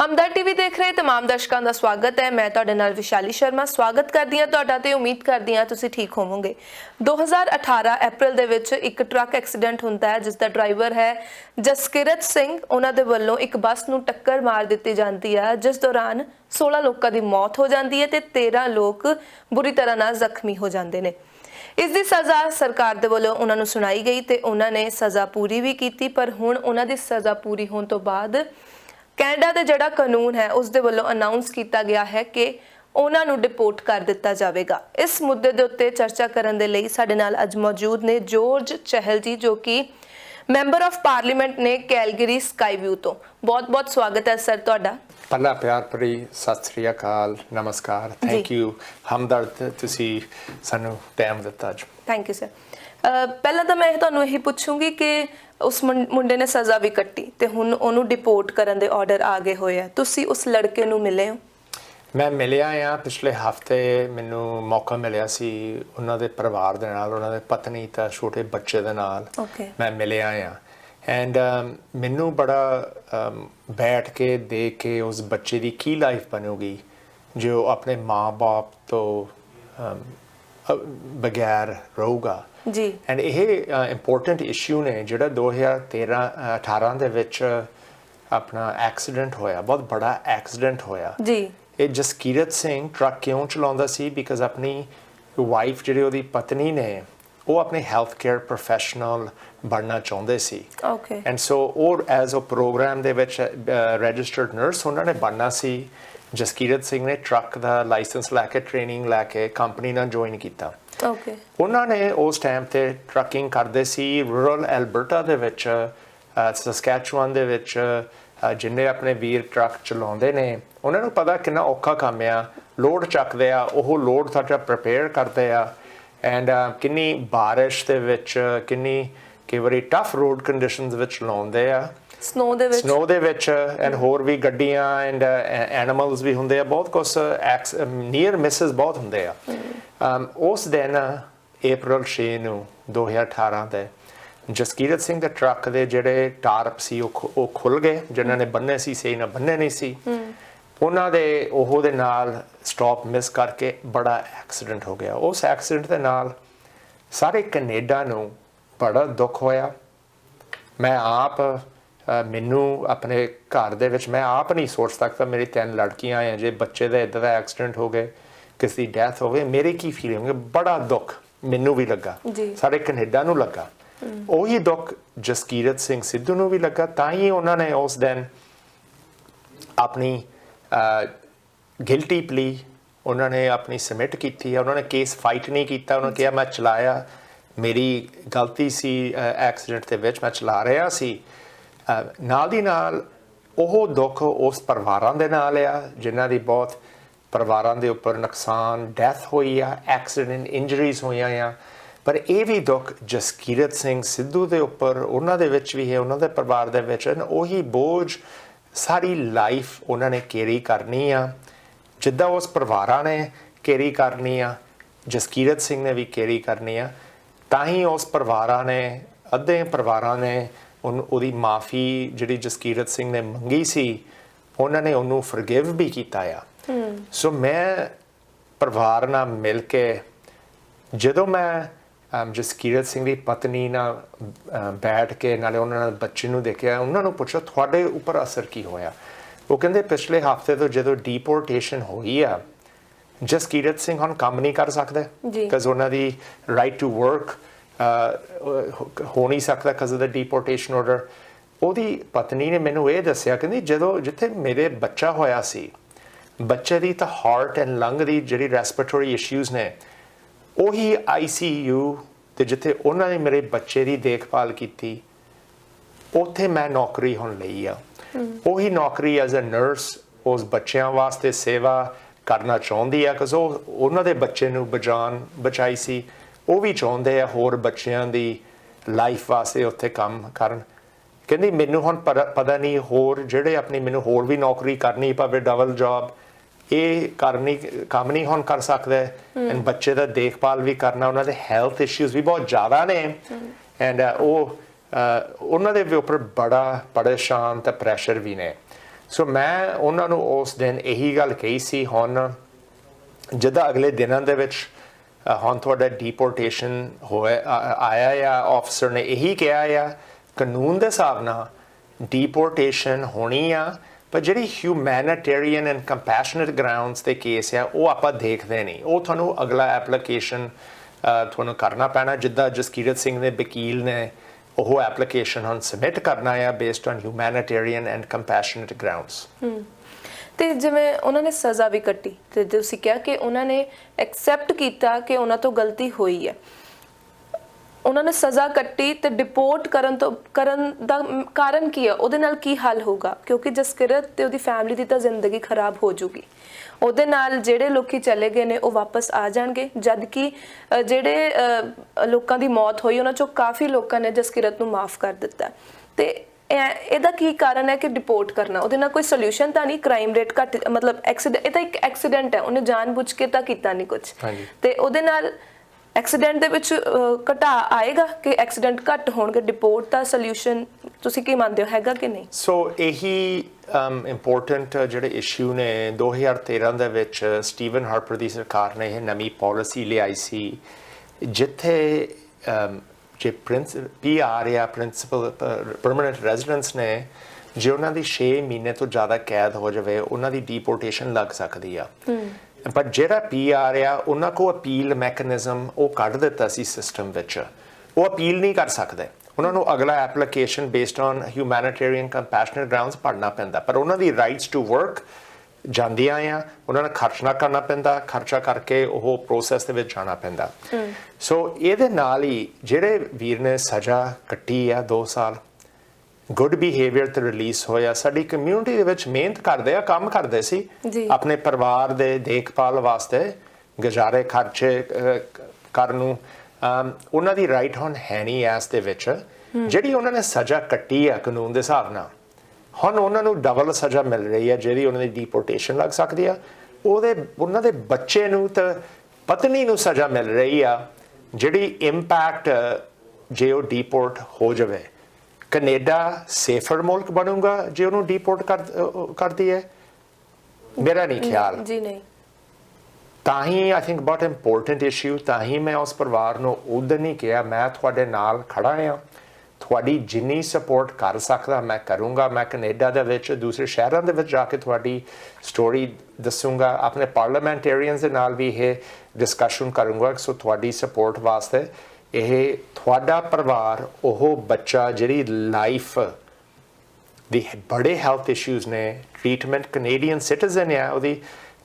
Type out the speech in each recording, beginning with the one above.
ਹਮਦਰ TV ਦੇਖ ਰਹੇ ਤਮਾਮ ਦਰਸ਼ਕਾਂ ਦਾ ਸਵਾਗਤ ਹੈ। ਮੈਂ ਤੁਹਾਡੇ ਨਾਲ ਵਿਸ਼ਾਲੀ ਸ਼ਰਮਾ। ਸਵਾਗਤ ਕਰਦੀ ਹਾਂ ਤੁਹਾਡਾ ਤੇ ਉਮੀਦ ਕਰਦੀ ਹਾਂ ਤੁਸੀਂ ਠੀਕ ਹੋਵੋਗੇ। 2018 ਅਪ੍ਰੈਲ ਦੇ ਵਿੱਚ ਇੱਕ ਟਰੱਕ ਐਕਸੀਡੈਂਟ ਹੁੰਦਾ ਹੈ ਜਿਸ ਦਾ ਡਰਾਈਵਰ ਹੈ ਜਸਕਿਰਤ ਸਿੰਘ। ਉਹਨਾਂ ਦੇ ਵੱਲੋਂ ਇੱਕ ਬੱਸ ਨੂੰ ਟੱਕਰ ਮਾਰ ਦਿੱਤੀ ਜਾਂਦੀ ਹੈ, ਜਿਸ ਦੌਰਾਨ 16 ਲੋਕਾਂ ਦੀ ਮੌਤ ਹੋ ਜਾਂਦੀ ਹੈ ਤੇ 13 ਲੋਕ ਬੁਰੀ ਤਰ੍ਹਾਂ ਨਾਲ ਜ਼ਖਮੀ ਹੋ ਜਾਂਦੇ ਨੇ। ਇਸ ਦੀ ਸਜ਼ਾ ਸਰਕਾਰ ਦੇ ਵੱਲੋਂ ਉਹਨਾਂ ਨੂੰ ਸੁਣਾਈ ਗਈ ਤੇ ਉਹਨਾਂ ਨੇ ਸਜ਼ਾ ਪੂਰੀ ਵੀ ਕੀਤੀ, ਪਰ ਹੁਣ ਉਹਨਾਂ ਦੀ ਸਜ਼ਾ ਪੂਰੀ ਹੋਣ ਤੋਂ ਬਾਅਦ ਕੈਨੇਡਾ ਦਾ ਜਿਹੜਾ ਕਾਨੂੰਨ ਹੈ ਉਸ ਦੇ ਵੱਲੋਂ ਅਨਾਉਂਸ ਕੀਤਾ ਗਿਆ ਹੈ ਕਿ ਉਹਨਾਂ ਨੂੰ ਡਿਪੋਰਟ ਕਰ ਦਿੱਤਾ ਜਾਵੇਗਾ। ਇਸ ਮੁੱਦੇ ਦੇ ਉੱਤੇ ਚਰਚਾ ਕਰਨ ਦੇ ਲਈ ਸਾਡੇ ਨਾਲ ਅੱਜ ਮੌਜੂਦ ਨੇ ਜੋਰਜ ਚਹਿਲ ਜੀ ਜੋ ਕਿ ਮੈਂਬਰ ਆਫ ਪਾਰਲੀਮੈਂਟ ਨੇ ਕੈਲਗਰੀ ਸਕਾਈ ਵਿਊ ਤੋਂ। ਬਹੁਤ-ਬਹੁਤ ਸਵਾਗਤ ਹੈ ਸਰ ਤੁਹਾਡਾ। ਪਹਿਲਾ ਪਿਆਰ ਭਰੀ ਸਤਿ ਸ੍ਰੀ ਅਕਾਲ ਨਮਸਕਾਰ ਥੈਂਕ। ਯੂ ਹਮਦਰਦ ਤੁਸੀਂ ਸਾਨੂੰ ਟਾਈਮ ਦਿੱਤਾ ਅੱਜ। ਥੈਂਕ ਯੂ ਸਰ ਪਹਿਲਾਂ ਤਾਂ ਮੈਂ ਤੁਹਾਨੂੰ ਇਹੀ ਪੁੱਛੂੰਗੀ ਕਿ ਉਸ ਮੁੰਡੇ ਨੇ ਸਜ਼ਾ ਵੀ ਕੱਟੀ ਤੇ ਹੁਣ ਉਹਨੂੰ ਡਿਪੋਰਟ ਕਰਨ ਦੇ ਆਰਡਰ ਆ ਗਏ ਹੋਏ ਆ। ਤੁਸੀਂ ਉਸ ਲੜਕੇ ਨੂੰ ਮਿਲੇ ਹੋ? ਮੈਂ ਮਿਲਿਆ ਆ ਪਿਛਲੇ ਹਫ਼ਤੇ ਮੈਨੂੰ ਮੌਕਾ ਮਿਲਿਆ ਸੀ ਉਹਨਾਂ ਦੇ ਪਰਿਵਾਰ ਦੇ ਨਾਲ ਉਹਨਾਂ ਦੇ ਪਤਨੀ ਤਾਂ ਛੋਟੇ ਬੱਚੇ ਦੇ ਨਾਲ. ਮੈਂ ਮਿਲਿਆ ਆ। ਐਂਡ ਮੈਨੂੰ ਬੜਾ ਬੈਠ ਕੇ ਦੇਖ ਕੇ ਉਸ ਬੱਚੇ ਦੀ ਕੀ ਲਾਈਫ ਬਣੂਗੀ ਜੋ ਆਪਣੇ ਮਾਪੇ ਤੋਂ ਬਗੈਰ ਰਹੂਗਾ। ਜੀ। ਐਂਡ ਇਹ ਇੰਪੋਰਟੈਂਟ ਇਸ਼ੂ ਨੇ ਜਿਹੜਾ 2013 ਅ, 18 ਦੇ ਵਿੱਚ ਆਪਣਾ ਐਕਸੀਡੈਂਟ ਹੋਇਆ ਬਹੁਤ ਬੜਾ ਐਕਸੀਡੈਂਟ ਹੋਇਆ। ਜੀ। ਇਹ ਜਸਕੀਰਤ ਸਿੰਘ ਟਰੱਕ ਕਿਉਂ ਚਲਾਉਂਦਾ ਸੀ? ਬਿਕਾਜ਼ ਆਪਣੀ ਵਾਈਫ ਜਿਹੜੀ ਉਹਦੀ ਪਤਨੀ ਨੇ ਉਹ ਆਪਣੇ ਹੈਲਥ ਕੇਅਰ ਪ੍ਰੋਫੈਸ਼ਨਲ ਬਣਨਾ ਚਾਹੁੰਦੇ ਸੀ। ਓਕੇ ਐਂਡ ਸੋ ਉਹ ਐਜ਼ ਅ ਪ੍ਰੋਗਰਾਮ ਦੇ ਵਿੱਚ ਰਜਿਸਟਰਡ ਨਰਸ ਉਹਨਾਂ ਨੇ ਬਣਨਾ ਸੀ। ਜਸਕੀਰਤ ਸਿੰਘ ਨੇ ਟਰੱਕ ਦਾ ਲਾਇਸੈਂਸ ਲੈ ਕੇ ਟ੍ਰੇਨਿੰਗ ਲੈ ਕੇ ਕੰਪਨੀ ਨਾਲ ਜੁਆਇਨ ਕੀਤਾ। ਓਕੇ ਉਹਨਾਂ ਨੇ ਉਸ ਟਾਈਮ ਤੇ ਟਰੱਕਿੰਗ ਕਰਦੇ ਸੀ ਰੂਰਲ ਐਲਬਰਟਾ ਦੇ ਵਿੱਚ ਸਸਕੈਚੁਆਨ ਦੇ ਵਿੱਚ ਜਿੰਨੇ ਆਪਣੇ ਵੀਰ ਟਰੱਕ ਚਲਾਉਂਦੇ ਨੇ ਉਹਨਾਂ ਨੂੰ ਪਤਾ ਕਿੰਨਾ ਔਖਾ ਕੰਮ ਆ। ਲੋਡ ਚੱਕਦੇ ਆ ਉਹ ਲੋਡ ਸਾਡਾ ਪ੍ਰਪੇਅਰ ਕਰਦੇ ਆ। ਐਂਡ ਕਿੰਨੀ ਬਾਰਿਸ਼ ਦੇ ਵਿੱਚ ਕਿੰਨੀ ਕਈ ਵਾਰੀ ਟਫ ਰੋਡ ਕੰਡੀਸ਼ਨਸ ਵਿੱਚ ਲਾਉਂਦੇ ਆ। ਸਨੋ ਦੇ ਵਿੱਚ? ਸਨੋ ਦੇ ਵਿੱਚ ਐਂਡ ਹੋਰ ਵੀ ਗੱਡੀਆਂ ਐਂਡ ਐਨੀਮਲਸ ਵੀ ਹੁੰਦੇ ਆ ਬਹੁਤ ਕੁਝ ਨੀਅਰ ਮਿਸਸ ਬਹੁਤ ਹੁੰਦੇ ਆ। Um, ਉਸ ਦਿਨ April 6 ਨੂੰ 2018 ਦੇ ਜਸਕੀਰਤ ਸਿੰਘ ਦੇ ਟਰੱਕ ਦੇ ਜਿਹੜੇ ਟਾਰਪ ਸੀ ਉਹ ਖੁੱਲ ਗਏ ਜਿਨ੍ਹਾਂ ਨੇ ਬੰਨੇ ਸੀ ਸਹੀ ਨਾ ਬੰਨੇ ਨਹੀਂ ਸੀ। ਉਹਨਾਂ ਦੇ ਉਹ ਦੇ ਨਾਲ ਸਟਾਪ ਮਿਸ ਕਰਕੇ ਬੜਾ ਐਕਸੀਡੈਂਟ ਹੋ ਗਿਆ। ਉਸ ਐਕਸੀਡੈਂਟ ਦੇ ਨਾਲ ਸਾਰੇ ਕੈਨੇਡਾ ਨੂੰ ਬੜਾ ਦੁੱਖ ਹੋਇਆ। ਮੈਂ ਆਪ ਮੈਨੂੰ ਆਪਣੇ ਘਰ ਦੇ ਵਿੱਚ ਮੈਂ ਆਪ ਨਹੀਂ ਸੋਚ ਸਕਦਾ ਮੇਰੀ ਤਿੰਨ ਲੜਕੀਆਂ ਆ ਜੇ ਬੱਚੇ ਦਾ ਇਦਾਂ ਦਾ ਐਕਸੀਡੈਂਟ ਹੋ ਗਏ ਕਿਸੇ ਦੀ ਡੈਥ ਹੋ ਗਈ ਮੇਰੀ ਕੀ ਫੀਲਿੰਗ ਹੈ ਬੜਾ ਦੁੱਖ ਮੈਨੂੰ ਵੀ ਲੱਗਾ। ਸਾਰੇ ਕੈਨੇਡਾ ਨੂੰ ਲੱਗਾ। ਉਹੀ ਦੁੱਖ ਜਸਕੀਰਤ ਸਿੰਘ ਸਿੱਧੂ ਨੂੰ ਵੀ ਲੱਗਾ ਤਾਂ ਹੀ ਉਹਨਾਂ ਨੇ ਉਸ ਦਿਨ ਆਪਣੀ ਗਿਲਟੀ ਪਲੀ ਉਹਨਾਂ ਨੇ ਆਪਣੀ ਸਬਮਿਟ ਕੀਤੀ ਹੈ ਉਹਨਾਂ ਨੇ ਕੇਸ ਫਾਈਟ ਨਹੀਂ ਕੀਤਾ ਉਹਨਾਂ ਕਿਹਾ ਮੈਂ ਚਲਾਇਆ। ਮੇਰੀ ਗਲਤੀ ਸੀ ਐਕਸੀਡੈਂਟ ਦੇ ਵਿੱਚ ਮੈਂ ਚਲਾ ਰਿਹਾ ਸੀ। ਨਾਲ ਦੀ ਨਾਲ ਉਹ ਦੁੱਖ ਉਸ ਪਰਿਵਾਰਾਂ ਦੇ ਨਾਲ ਆ, ਜਿਨ੍ਹਾਂ ਦੀ ਬਹੁਤ ਪਰਿਵਾਰਾਂ ਦੇ ਉੱਪਰ ਨੁਕਸਾਨ ਡੈਥ ਹੋਈ ਆ ਐਕਸੀਡੈਂਟ ਇੰਜਰੀਜ਼ ਹੋਈਆਂ ਆ। ਪਰ ਇਹ ਵੀ ਦੁੱਖ ਜਸਕੀਰਤ ਸਿੰਘ ਸਿੱਧੂ ਦੇ ਉੱਪਰ, ਉਹਨਾਂ ਦੇ ਵਿੱਚ ਵੀ ਹੈ, ਉਹਨਾਂ ਦੇ ਪਰਿਵਾਰ ਦੇ ਵਿੱਚ ਹਨ ਉਹੀ ਬੋਝ ਸਾਰੀ ਲਾਈਫ ਉਹਨਾਂ ਨੇ ਕੇਰੀ ਕਰਨੀ ਆ। ਜਿੱਦਾਂ ਉਸ ਪਰਿਵਾਰਾਂ ਨੇ ਕੇਰੀ ਕਰਨੀ ਆ, ਜਸਕੀਰਤ ਸਿੰਘ ਨੇ ਵੀ ਕੇਰੀ ਕਰਨੀ ਆ, ਤਾਂ ਹੀ ਉਸ ਪਰਿਵਾਰਾਂ ਨੇ, ਅੱਧੇ ਪਰਿਵਾਰਾਂ ਨੇ ਉਹਨੂੰ- ਉਹਦੀ ਮਾਫੀ ਜਿਹੜੀ ਜਸਕੀਰਤ ਸਿੰਘ ਨੇ ਮੰਗੀ ਸੀ ਉਹਨਾਂ ਨੇ ਉਹਨੂੰ ਫੋਰਗਿਵ ਵੀ ਕੀਤਾ ਆ। ਸੋ ਮੈਂ ਪਰਿਵਾਰ ਨਾਲ ਮਿਲ ਕੇ ਜਦੋਂ ਮੈਂ ਜਸਕੀਰਤ ਸਿੰਘ ਦੀ ਪਤਨੀ ਨਾਲ ਬੈਠ ਕੇ ਨਾਲੇ ਉਹਨਾਂ ਨਾਲ ਬੱਚੇ ਨੂੰ ਦੇਖਿਆ ਉਹਨਾਂ ਨੂੰ ਪੁੱਛਿਆ ਤੁਹਾਡੇ ਉੱਪਰ ਅਸਰ ਕੀ ਹੋਇਆ? ਉਹ ਕਹਿੰਦੇ ਪਿਛਲੇ ਹਫ਼ਤੇ ਤੋਂ ਜਦੋਂ ਡੀਪੋਰਟੇਸ਼ਨ ਹੋਈ ਆ ਜਸਕੀਰਤ ਸਿੰਘ ਹੁਣ ਕੰਮ ਨਹੀਂ ਕਰ ਸਕਦੇ। ਬਿਕਾਜ਼ ਉਹਨਾਂ ਦੀ ਰਾਈਟ ਟੂ ਵਰਕ ਹੋ ਨਹੀਂ ਸਕਦਾ ਬਿਕਾਜ਼ ਆਫ ਦਾ ਡੀਪੋਰਟੇਸ਼ਨ ਆਰਡਰ ਉਹਦੀ ਪਤਨੀ ਨੇ ਮੈਨੂੰ ਇਹ ਦੱਸਿਆ, ਕਹਿੰਦੀ ਜਦੋਂ ਜਿੱਥੇ ਮੇਰੇ ਬੱਚਾ ਹੋਇਆ ਸੀ, ਬੱਚੇ ਦੀ ਤਾਂ ਹਾਰਟ ਐਂਡ ਲੰਗ ਦੀ ਜਿਹੜੀ ਰੈਸਪੀਰੇਟਰੀ ਇਸ਼ੂਜ਼ ਨੇ, ਉਹੀ ਆਈਸੀਯੂ ਤੇ ਜਿੱਥੇ ਉਹਨਾਂ ਨੇ ਮੇਰੇ ਬੱਚੇ ਦੀ ਦੇਖਭਾਲ ਕੀਤੀ, ਉੱਥੇ ਮੈਂ ਨੌਕਰੀ ਹੁਣ ਲਈ ਆ। ਉਹੀ ਨੌਕਰੀ ਐਜ਼ ਅ ਨਰਸ ਉਸ ਬੱਚਿਆਂ ਵਾਸਤੇ ਸੇਵਾ ਕਰਨਾ ਚਾਹੁੰਦੀ ਆ ਕਿਉਂਕਿ ਉਹਨਾਂ ਦੇ ਬੱਚੇ ਨੂੰ ਬਚਾਉਣ ਬਚਾਈ ਸੀ। ਉਹ ਵੀ ਚਾਹੁੰਦੇ ਆ ਹੋਰ ਬੱਚਿਆਂ ਦੀ ਲਾਈਫ ਵਾਸਤੇ ਉੱਥੇ ਕੰਮ ਕਰਨ। ਕਹਿੰਦੀ ਮੈਨੂੰ ਹੁਣ ਪਤਾ ਨਹੀਂ ਹੋਰ ਜਿਹੜੇ ਆਪਣੀ ਮੈਨੂੰ ਹੋਰ ਵੀ ਨੌਕਰੀ ਕਰਨੀ ਪਵੇ ਡਬਲ ਜੌਬ ਇਹ ਕਰਨੀ ਕੰਮ ਨਹੀਂ ਹੁਣ ਕਰ ਸਕਦਾ। ਐਂਡ ਬੱਚੇ ਦਾ ਦੇਖਭਾਲ ਵੀ ਕਰਨਾ ਉਹਨਾਂ ਦੇ ਹੈਲਥ ਇਸ਼ੂਜ਼ ਵੀ ਬਹੁਤ ਜ਼ਿਆਦਾ ਨੇ। ਐਂਡ ਉਹ ਉਹਨਾਂ ਦੇ ਉੱਪਰ ਬੜਾ ਪਰੇਸ਼ਾਨ ਤੇ ਪ੍ਰੈਸ਼ਰ ਵੀ ਨੇ। ਸੋ ਮੈਂ ਉਹਨਾਂ ਨੂੰ ਉਸ ਦਿਨ ਇਹੀ ਗੱਲ ਕਹੀ ਸੀ ਹੁਣ ਜਿੱਦਾਂ ਅਗਲੇ ਦਿਨਾਂ ਦੇ ਵਿੱਚ ਹੁਣ ਤੁਹਾਡਾ ਡੀਪੋਰਟੇਸ਼ਨ ਹੋਇਆ ਆਇਆ ਆ ਆਫਸਰ ਨੇ ਇਹੀ ਕਿਹਾ ਆ, ਕਾਨੂੰਨ ਦੇ ਹਿਸਾਬ ਨਾਲ ਡੀਪੋਰਟੇਸ਼ਨ ਹੋਣੀ ਆ, ਪਰ ਜਿਹੜੀ ਹਿਊਮੈਨਿਟੇਰੀਅਨ ਐਂਡ ਕੰਪੈਸ਼ਨੇਟ ਗਰਾਊਂਡਸ ਤੇ ਕੇਸ ਆ, ਉਹ ਆਪਾਂ ਦੇਖਦੇ ਨਹੀਂ। ਉਹ ਤੁਹਾਨੂੰ ਅਗਲਾ ਐਪਲੀਕੇਸ਼ਨ ਤੁਹਾਨੂੰ ਕਰਨਾ ਪੈਣਾ, ਜਿੱਦਾਂ ਜਸਕੀਰਤ ਸਿੰਘ ਦੇ ਵਕੀਲ ਨੇ ਉਹ ਐਪਲੀਕੇਸ਼ਨ ਹੁਣ ਸਬਮਿਟ ਕਰਨਾ ਆ based on humanitarian and compassionate grounds ਤੇ ਜਿਵੇਂ ਉਹਨਾਂ ਨੇ ਸਜ਼ਾ ਵੀ ਕੱਟੀ ਤੇ ਤੁਸੀਂ ਕਿਹਾ ਕਿ ਉਹਨਾਂ ਨੇ ਐਕਸੈਪਟ ਕੀਤਾ ਕਿ ਉਹਨਾਂ ਤੋਂ ਗਲਤੀ ਹੋਈ ਹੈ। ਉਹਨਾਂ ਨੇ ਸਜ਼ਾ ਕੱਟੀ ਤੇ ਡਿਪੋਰਟ ਕਰਨ ਤੋਂ, ਕਰਨ ਦਾ ਕਾਰਨ ਕੀ ਹੈ? ਉਹਦੇ ਨਾਲ ਕੀ ਹੱਲ ਹੋਊਗਾ? ਕਿਉਂਕਿ ਜਸਕਿਰਤ ਤੇ ਉਹਦੀ ਫੈਮਿਲੀ ਦੀ ਤਾਂ ਜ਼ਿੰਦਗੀ ਖਰਾਬ ਹੋ ਜੂਗੀ। ਉਹਦੇ ਨਾਲ ਜਿਹੜੇ ਲੋਕੀ ਚਲੇ ਗਏ ਨੇ, ਉਹ ਵਾਪਸ ਆ ਜਾਣਗੇ। ਜਦ ਕਿ ਜਿਹੜੇ ਲੋਕਾਂ ਦੀ ਮੌਤ ਹੋਈ, ਉਹਨਾਂ ਚੋਂ ਕਾਫੀ ਲੋਕਾਂ ਨੇ ਜਸਕਿਰਤ ਨੂੰ ਮਾਫ ਕਰ ਦਿੱਤਾ। ਤੇ ਇਹਦਾ ਕੀ ਕਾਰਨ ਹੈ ਕਿ ਡਿਪੋਰਟ ਕਰਨਾ? ਉਹਦੇ ਨਾਲ ਕੋਈ ਸੋਲੂਸ਼ਨ ਤਾਂ ਨਹੀਂ? ਕ੍ਰਾਈਮ ਰੇਟ ਘਟ ਮਤਲਬ ਐਕਸੀਡੈਂਟ ਇਹ ਤਾਂ ਇੱਕ ਐਕਸੀਡੈਂਟ ਹੈ। ਉਹਨੇ ਜਾਣਬੁੱਝ ਕੇ ਤਾਂ ਕੀਤਾ ਨਹੀਂ ਕੁਝ। ਤੇ ਉਹਦੇ ਨਾਲ ਐਕਸੀਡੈਂਟ ਦੇ ਵਿੱਚ ਘਟਾ ਆਏਗਾ ਕਿ ਐਕਸੀਡੈਂਟ ਘੱਟ ਹੋਣਗੇ? ਡਿਪੋਰਟ ਦਾ ਸੋਲੂਸ਼ਨ ਤੁਸੀਂ ਕੀ ਮੰਨਦੇ ਹੋ? ਹੈਗਾ ਕਿ ਨਹੀਂ? ਸੋ ਇਹੀ ਇੰਪੋਰਟੈਂਟ ਜਿਹੜੇ ਇਸ਼ੂ ਨੇ 2013 ਦੇ ਵਿੱਚ ਸਟੀਵਨ ਹਾਰਪਰ ਦੀ ਸਰਕਾਰ ਨੇ ਇਹ ਨਵੀਂ ਪਾਲਿਸੀ ਲਿਆਈ ਸੀ ਜਿੱਥੇ ਜੇ ਪ੍ਰਿੰਸ ਪੀਆਰ ਜਾਂ ਪ੍ਰਿੰਸੀਪਲ ਪਰਮਨੈਂਟ ਰੈਜ਼ੀਡੈਂਸ ਨੇ ਜੇ ਉਹਨਾਂ ਦੀ 6 ਮਹੀਨੇ ਤੋਂ ਜ਼ਿਆਦਾ ਕੈਦ ਹੋ ਜਾਵੇ ਉਹਨਾਂ ਦੀ ਡੀਪੋਰਟੇਸ਼ਨ ਲੱਗ ਸਕਦੀ ਆ। ਪਰ ਜਿਹੜਾ ਪੀਆਰ ਆ ਉਹਨਾਂ ਕੋ ਅਪੀਲ ਮੈਕੈਨਿਜ਼ਮ ਉਹ ਕੱਢ ਦਿੱਤਾ ਸੀ ਸਿਸਟਮ ਵਿੱਚ। ਉਹ ਅਪੀਲ ਨਹੀਂ ਕਰ ਸਕਦੇ। ਉਹਨਾਂ ਨੂੰ ਅਗਲਾ application based on humanitarian compassionate grounds ਪੜਨਾ ਪੈਂਦਾ। ਪਰ ਉਹਨਾਂ ਦੀ ਰਾਈਟਸ ਟੂ ਵਰਕ ਜਾਂਦੀਆਂ ਆ ਉਹਨਾਂ ਨੂੰ ਖਰਚ ਨਾ ਕਰਨਾ ਪੈਂਦਾ ਖਰਚਾ ਕਰਕੇ ਉਹ ਪ੍ਰੋਸੈਸ ਦੇ ਵਿੱਚ ਜਾਣਾ ਪੈਂਦਾ। ਸੋ ਇਹਦੇ ਨਾਲ ਹੀ ਜਿਹੜੇ ਵੀਰ ਨੇ ਸਜ਼ਾ ਕੱਟੀ ਆ 2 ਸਾਲ ਗੁੱਡ ਬਿਹੇਵੀਅਰ ਤੇ ਰਿਲੀਜ਼ ਹੋਇਆ ਸਾਡੀ ਕਮਿਊਨਿਟੀ ਦੇ ਵਿੱਚ ਮਿਹਨਤ ਕਰਦੇ ਆ ਕੰਮ ਕਰਦੇ ਸੀ। ਆਪਣੇ ਪਰਿਵਾਰ ਦੇ ਦੇਖਭਾਲ ਵਾਸਤੇ ਗੁਜ਼ਾਰੇ ਖਰਚੇ ਕਰਨ ਨੂੰ ਉਹਨਾਂ ਦੀ ਰਾਈਟ ਹੁਣ ਹੈ ਨਹੀਂ ਐਸ ਦੇ ਵਿੱਚ। ਜਿਹੜੀ ਉਹਨਾਂ ਨੇ ਸਜ਼ਾ ਕੱਟੀ ਆ ਕਾਨੂੰਨ ਦੇ ਹਿਸਾਬ ਨਾਲ ਹੁਣ ਉਹਨਾਂ ਨੂੰ ਡਬਲ ਸਜ਼ਾ ਮਿਲ ਰਹੀ ਹੈ ਜਿਹੜੀ ਉਹਨਾਂ ਦੀ ਡੀਪੋਰਟੇਸ਼ਨ ਲੱਗ ਸਕਦੀ ਆ। ਉਹਦੇ ਉਹਨਾਂ ਦੇ ਬੱਚੇ ਨੂੰ ਤਾਂ ਪਤਨੀ ਨੂੰ ਸਜ਼ਾ ਮਿਲ ਰਹੀ ਆ ਜਿਹੜੀ ਇੰਪੈਕਟ ਜੇ ਉਹ ਡੀਪੋਰਟ ਹੋ ਜਾਵੇ। ਕੈਨੇਡਾ ਸੇਫਰ ਮੁਲਕ ਬਣੂਗਾ ਜੇ ਉਹਨੂੰ ਡੀਪੋਰਟ ਕਰ ਕਰਦੀ ਹੈ? ਮੇਰਾ ਨਹੀਂ ਖਿਆਲ। ਜੀ ਨਹੀਂ। ਤਾਂ ਹੀ ਆਈ ਥਿੰਕ ਬਹੁਤ ਇੰਪੋਰਟੈਂਟ ਇਸ਼ੂ ਤਾਂ ਹੀ ਮੈਂ ਉਸ ਪਰਿਵਾਰ ਨੂੰ ਉਦੋਂ ਨਹੀਂ ਕਿਹਾ ਮੈਂ ਤੁਹਾਡੇ ਨਾਲ ਖੜਾ ਹਾਂ। ਤੁਹਾਡੀ ਜਿੰਨੀ ਸਪੋਰਟ ਕਰ ਸਕਦਾ ਮੈਂ ਕਰੂੰਗਾ ਮੈਂ ਕੈਨੇਡਾ ਦੇ ਵਿੱਚ ਦੂਸਰੇ ਸ਼ਹਿਰਾਂ ਦੇ ਵਿੱਚ ਜਾ ਕੇ ਤੁਹਾਡੀ ਸਟੋਰੀ ਦੱਸੂੰਗਾ ਆਪਣੇ ਪਾਰਲੀਮੈਂਟੇਰੀਅਨਸ ਦੇ ਨਾਲ ਵੀ ਇਹ ਡਿਸਕਸ਼ਨ ਕਰੂੰਗਾ ਸੋ ਤੁਹਾਡੀ ਸਪੋਰਟ ਵਾਸਤੇ ਇਹ ਤੁਹਾਡਾ ਪਰਿਵਾਰ ਉਹ ਬੱਚਾ ਜਿਹੜੀ ਲਾਈਫ ਦੀ ਬੜੇ ਹੈਲਥ ਇਸ਼ੂਜ਼ ਨੇ ਟ੍ਰੀਟਮੈਂਟ ਕੈਨੇਡੀਅਨ ਸਿਟੀਜ਼ਨ ਹੈ ਉਹਦੀ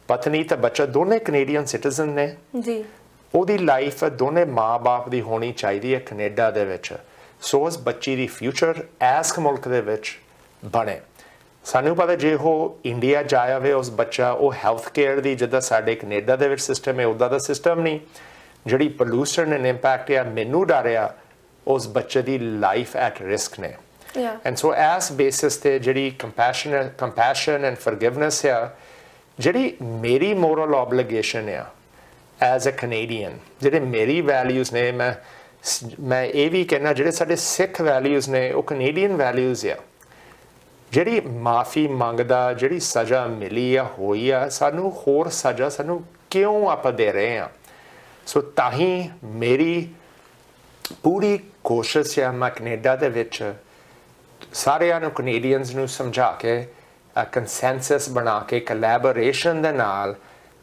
ਪਤਨੀ ਤੇ ਬੱਚਾ ਦੋਨੇ ਕੈਨੇਡੀਅਨ ਸਿਟੀਜ਼ਨ ਨੇ। ਜੀ। ਉਹਦੀ ਲਾਈਫ ਦੋਨੇ ਮਾਪੇ ਦੀ ਹੋਣੀ ਚਾਹੀਦੀ ਹੈ ਕੈਨੇਡਾ ਦੇ ਵਿੱਚ। ਸੋ ਉਸ ਬੱਚੀ ਦੀ ਫਿਊਚਰ ਐਸ ਮੁਲਕ ਦੇ ਵਿੱਚ ਬਣੇ। ਸਾਨੂੰ ਪਤਾ ਜੇ ਉਹ ਇੰਡੀਆ ਜਾਇਆ ਵੇ ਉਸ ਬੱਚਾ ਉਹ ਹੈਲਥ ਕੇਅਰ ਦੀ ਜਿੱਦਾਂ ਸਾਡੇ ਕੈਨੇਡਾ ਦੇ ਵਿੱਚ ਸਿਸਟਮ ਹੈ ਉਹਦਾ ਦਾ ਸਿਸਟਮ ਨਹੀਂ। ਜਿਹੜੀ ਪੋਲੂਸ਼ਨ ਐਂਡ ਇੰਪੈਕਟ ਆ ਮੈਨੂੰ ਡਰਿਆ ਉਸ ਬੱਚੇ ਦੀ ਲਾਈਫ ਐਟ ਰਿਸਕ ਨੇ। Yeah. And so as basis ਤੇ ਜਿਹੜੀ ਕੰਪੈਸ਼ਨ ਕੰਪੈਸ਼ਨ ਐਂਡ ਫੋਰਗਿਵਨੈਸ ਆ ਜਿਹੜੀ ਮੇਰੀ ਮੋਰਲ ਆਬਲੀਗੇਸ਼ਨ ਆ ਐਜ਼ ਅ ਕੈਨੇਡੀਅਨ ਜਿਹੜੇ ਮੇਰੀ ਵੈਲਿਊਜ਼ ਨੇ ਮੈਂ ਮੈਂ ਇਹ ਵੀ ਕਹਿਣਾ, ਜਿਹੜੇ ਸਾਡੇ ਸਿੱਖ ਵੈਲਿਊਜ਼ ਨੇ, ਉਹ ਕੈਨੇਡੀਅਨ ਵੈਲਿਊਜ਼ ਆ। ਜਿਹੜੀ ਮਾਫੀ ਮੰਗਦਾ, ਜਿਹੜੀ ਸਜ਼ਾ ਮਿਲੀ ਆ, ਹੋਈ ਆ, ਸਾਨੂੰ ਹੋਰ ਸਜ਼ਾ ਸਾਨੂੰ ਕਿਉਂ ਆਪਾਂ ਦੇ ਰਹੇ ਆ? ਸੋ ਤਾਂ ਹੀ ਮੇਰੀ ਪੂਰੀ ਕੋਸ਼ਿਸ਼ ਹੈ ਮੈਂ ਕੈਨੇਡਾ ਦੇ ਵਿੱਚ ਸਾਰਿਆਂ ਨੂੰ ਕੈਨੇਡੀਅਨਸ ਨੂੰ ਸਮਝਾ ਕੇ ਕੰਸੈਂਸਸ ਬਣਾ ਕੇ ਕੋਲੈਬੋਰੇਸ਼ਨ ਦੇ ਨਾਲ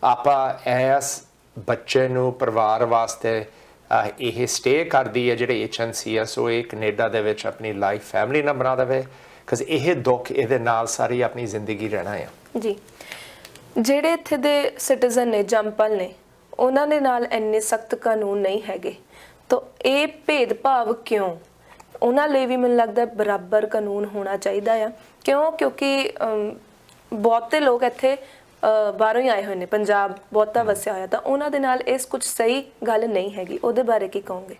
ਆਪਾਂ ਇਸ ਬੱਚੇ ਨੂੰ ਪਰਿਵਾਰ ਵਾਸਤੇ ਇਹ ਸਟੇ ਕਰਦੀ ਹੈ ਜਿਹੜੇ ਐਚਐਨਸੀ ਆ, ਸੋ ਇਹ ਕੈਨੇਡਾ ਦੇ ਵਿੱਚ ਆਪਣੀ ਲਾਈਫ ਫੈਮਿਲੀ ਨਾਲ ਬਣਾ ਦੇਵੇ ਕਿਉਂਕਿ ਇਹ ਦੁੱਖ ਇਹਦੇ ਨਾਲ ਸਾਰੀ ਆਪਣੀ ਜ਼ਿੰਦਗੀ ਰਹਿਣਾ ਹੈ ਜੀ। ਜਿਹੜੇ ਇੱਥੇ ਦੇ ਸਿਟੀਜ਼ਨ ਨੇ ਜੰਪਲ ਨੇ, ਉਹਨਾਂ ਦੇ ਨਾਲ ਇੰਨੇ ਸਖਤ ਕਾਨੂੰਨ ਨਹੀਂ ਹੈਗੇ। ਤਾਂ ਇਹ ਭੇਦਭਾਵ ਕਿਉਂ? ਉਹਨਾਂ ਲਈ ਵੀ ਮੈਨੂੰ ਲੱਗਦਾ ਬਰਾਬਰ ਕਾਨੂੰਨ ਹੋਣਾ ਚਾਹੀਦਾ ਆ। ਕਿਉਂ? ਕਿਉਂਕਿ ਬਹੁਤੇ ਲੋਕ ਇੱਥੇ ਬਾਹਰੋਂ ਹੀ ਆਏ ਹੋਏ ਨੇ ਪੰਜਾਬ ਬਹੁਤਾ ਵਸਿਆ ਹੋਇਆ ਤਾਂ ਉਹਨਾਂ ਦੇ ਨਾਲ ਇਸ ਕੁਝ ਸਹੀ ਗੱਲ ਨਹੀਂ ਹੈਗੀ ਉਹਦੇ ਬਾਰੇ ਕੀ ਕਹੋਗੇ?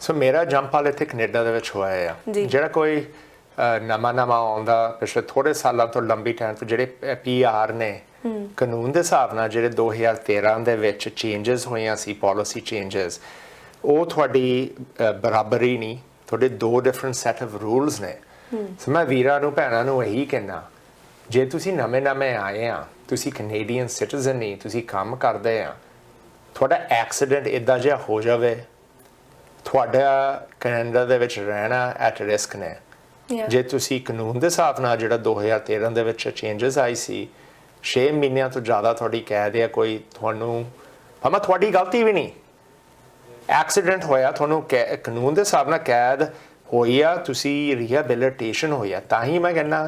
ਸੋ ਮੇਰਾ ਜੰਪ ਹਾਲ ਇੱਥੇ ਕੈਨੇਡਾ ਦੇ ਵਿੱਚ ਹੋਇਆ ਆ। ਜਿਹੜਾ ਕੋਈ ਨਵਾਂ ਨਵਾਂ ਆਉਂਦਾ ਪਿਛਲੇ ਥੋੜੇ ਸਾਲਾਂ ਤੋਂ ਲੰਬੀ ਟਾਈਮ ਤੋਂ ਜਿਹੜੇ ਪੀਆਰ ਨੇ ਕਾਨੂੰਨ ਦੇ ਹਿਸਾਬ ਨਾਲ ਜਿਹੜੇ 2013 ਦੇ ਵਿੱਚ ਚੇਂਜਸ ਹੋਈਆਂ ਸੀ ਪਾਲਿਸੀ ਚੇਂਜਸ ਉਹ ਤੁਹਾਡੀ ਬਰਾਬਰੀ ਨਹੀਂ ਤੁਹਾਡੇ ਦੋ ਡਿਫਰੈਂਟ ਸੈਟ ਆਫ ਰੂਲਸ ਨੇ। ਸੋ ਮੈਂ ਵੀਰਾਂ ਨੂੰ ਭੈਣਾਂ ਨੂੰ ਇਹੀ ਕਹਿਣਾ ਜੇ ਤੁਸੀਂ ਨਵੇਂ-ਨਵੇਂ ਆਏ ਆ ਤੁਸੀਂ ਕੈਨੇਡੀਅਨ ਸਿਟੀਜ਼ਨ ਨਹੀਂ ਤੁਸੀਂ ਕੰਮ ਕਰਦੇ ਆ ਤੁਹਾਡਾ ਐਕਸੀਡੈਂਟ ਇਦਾਂ ਜਿਹਾ ਹੋ ਜਾਵੇ ਤੁਹਾਡਾ ਕੈਨੇਡਾ ਦੇ ਵਿੱਚ ਰਹਿਣਾ ਐਟ ਰਿਸਕ ਨੇ. ਜੇ ਤੁਸੀਂ ਕਾਨੂੰਨ ਦੇ ਹਿਸਾਬ ਨਾਲ ਜਿਹੜਾ 2013 ਦੇ ਵਿੱਚ ਚੇਂਜਸ ਆਈ ਸੀ 6 ਮਹੀਨਿਆਂ ਤੋਂ ਜ਼ਿਆਦਾ ਤੁਹਾਡੀ ਕੈਦ ਹੈ ਕੋਈ ਤੁਹਾਨੂੰ ਭਾਵੇਂ ਤੁਹਾਡੀ ਗਲਤੀ ਵੀ ਨਹੀਂ ਐਕਸੀਡੈਂਟ ਹੋਇਆ ਤੁਹਾਨੂੰ ਕਾਨੂੰਨ ਦੇ ਹਿਸਾਬ ਨਾਲ ਕੈਦ ਹੋਈ ਆ ਤੁਸੀਂ ਰੀਹੈਬਿਲਿਟੇਸ਼ਨ ਹੋਇਆ ਤਾਂ ਹੀ ਮੈਂ ਕਹਿੰਦਾ